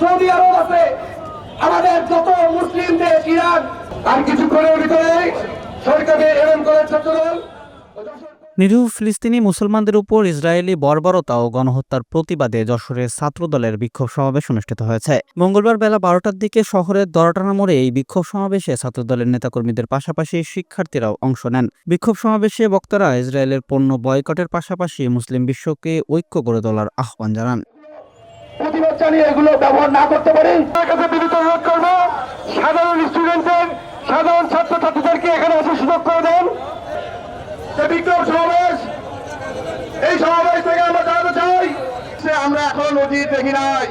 Saudi আরব আছে। আমাদের যত মুসলিম দেশ, ইরান, আর কিছু করে ভিতরে সরকারে এরম করে ছাত্র নিরীহ ফিলিস্তিনি মুসলমানদের উপর ইসরায়েলি বর্বরতা ও গণহত্যার প্রতিবাদে যশোরের ছাত্রদলের বিক্ষোভ সমাবেশ অনুষ্ঠিত হয়েছে। মঙ্গলবার বেলা বারোটার দিকে শহরের দরাটানা মোড়ে এই বিক্ষোভ সমাবেশে ছাত্রদলের নেতাকর্মীদের পাশাপাশি শিক্ষার্থীরাও অংশ নেন। বিক্ষোভ সমাবেশে বক্তারা ইসরায়েলের পণ্য বয়কটের পাশাপাশি মুসলিম বিশ্বকে ঐক্য গড়ে তোলার আহ্বান জানান। জানিয়ে এগুলো ব্যবহার না করতে পারি। কাছে বিনীত অনুরোধ করব সাধারণ স্টুডেন্টদের সাধারণ ছাত্র ছাত্রীদেরকে এখানে আসার সুযোগ করে দেন। বিক্রম সমাবেশ এই সমাবেশ থেকে আমরা জানাতে চাই যে আমরা এখন অতীত দেখি নাই।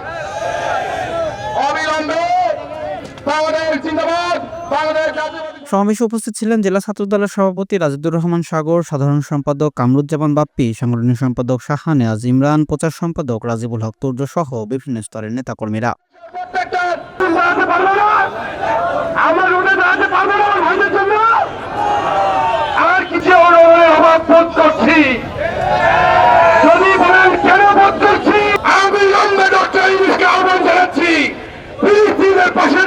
সমাবেশে উপস্থিত ছিলেন জেলা ছাত্রদলের সভাপতি রাজিদুর রহমান সাগর সাধারণ সম্পাদক কামরুজ্জামান বাপ্পি সাংগঠনিক সম্পাদক শাহানেয়াজ ইমরান প্রচার সম্পাদক রাজিবুল হক তুর্য সহ বিভিন্ন স্তরের নেতাকর্মীরা। আর কিছু অভাব বোধ করছি।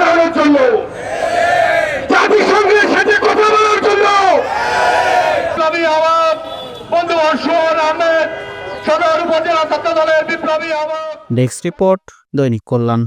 দাঁড়ানোর জন্য। জাতিসংঘের সাথে কথা বলার জন্য। বিপ্লবী আওয়াজ বন্ধু হর্ষণ আহমেদ সদর উপজেলা ছাত্র দলের বিপ্লবী আওয়াজ ডেস্ক রিপোর্ট দৈনিক কল্যাণ।